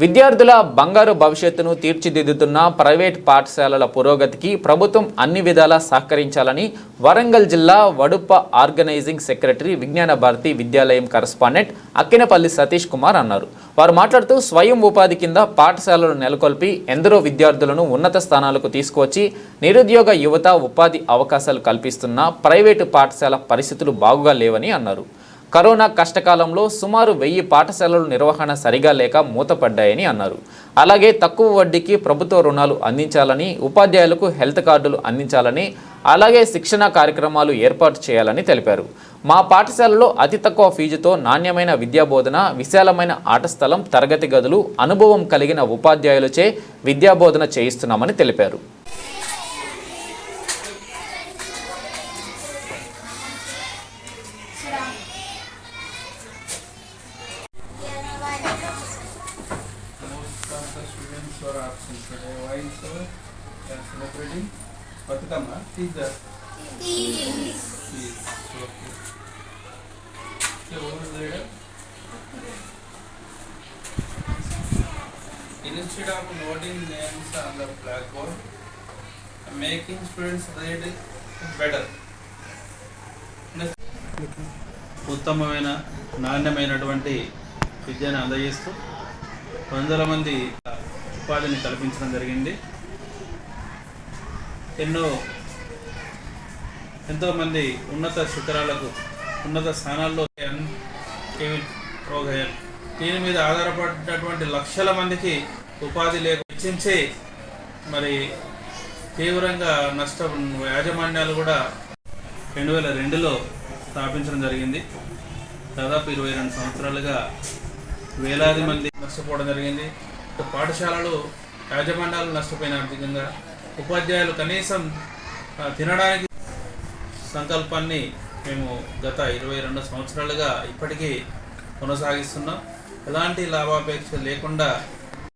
విద్యార్థుల బంగారు భవిష్యత్తును తీర్చిదిద్దుతున్న ప్రైవేట్ పాఠశాలల పురోగతికి ప్రభుత్వం అన్ని విధాలా సహకరించాలని వరంగల్ జిల్లా వడుప్ప ఆర్గనైజింగ్ సెక్రటరీ విజ్ఞాన భారతి విద్యాలయం కరస్పాండెంట్ అక్కినపల్లి సతీష్ కుమార్ అన్నారు. వారు మాట్లాడుతూ స్వయం ఉపాధి కింద పాఠశాలలు నెలకొల్పి ఎందరో విద్యార్థులను ఉన్నత స్థానాలకు తీసుకువచ్చి నిరుద్యోగ యువత ఉపాధి అవకాశాలు కల్పిస్తున్న ప్రైవేటు పాఠశాల పరిస్థితులు బాగుగా లేవని అన్నారు. కరోనా కష్టకాలంలో సుమారు వెయ్యి పాఠశాలల నిర్వహణ సరిగా లేక మూతపడ్డాయని అన్నారు. అలాగే తక్కువ వడ్డీకి ప్రభుత్వ రుణాలు అందించాలని ఉపాధ్యాయులకు హెల్త్ కార్డులు అందించాలని అలాగే శిక్షణ కార్యక్రమాలు ఏర్పాటు చేయాలని తెలిపారు. మా పాఠశాలలో అతి తక్కువ ఫీజుతో నాణ్యమైన విద్యాబోధన విశాలమైన ఆట స్థలం తరగతి గదులు అనుభవం కలిగిన ఉపాధ్యాయులచే విద్యాబోధన చేయిస్తున్నామని తెలిపారు. ఈశ్వర option today why in so that's నెబ్రిటి Bathukamma is the instead of noting names on the blackboard. Making students write better. ఉత్తమమైన నాణ్యమైనటువంటి విద్యను అందజేస్తూ వందల మంది ఉపాధిని కల్పించడం జరిగింది. ఎన్నో ఎంతోమంది ఉన్నత శిఖరాలకు ఉన్నత స్థానాల్లో దీని మీద ఆధారపడినటువంటి లక్షల మందికి ఉపాధి లేక వెచ్చించి మరి తీవ్రంగా నష్టం యాజమాన్యాలు కూడా రెండు వేల రెండులో స్థాపించడం జరిగింది. దాదాపు ఇరవై రెండు సంవత్సరాలుగా వేలాది మంది నష్టపోవడం జరిగింది. పాఠశాలలు యాజమాన్యాలు నష్టపోయిన ఆర్థికంగా ఉపాధ్యాయులు కనీసం తినడానికి సంకల్పాన్ని మేము గత ఇరవై రెండు సంవత్సరాలుగా ఇప్పటికీ కొనసాగిస్తున్నాం. ఎలాంటి లాభాపేక్ష లేకుండా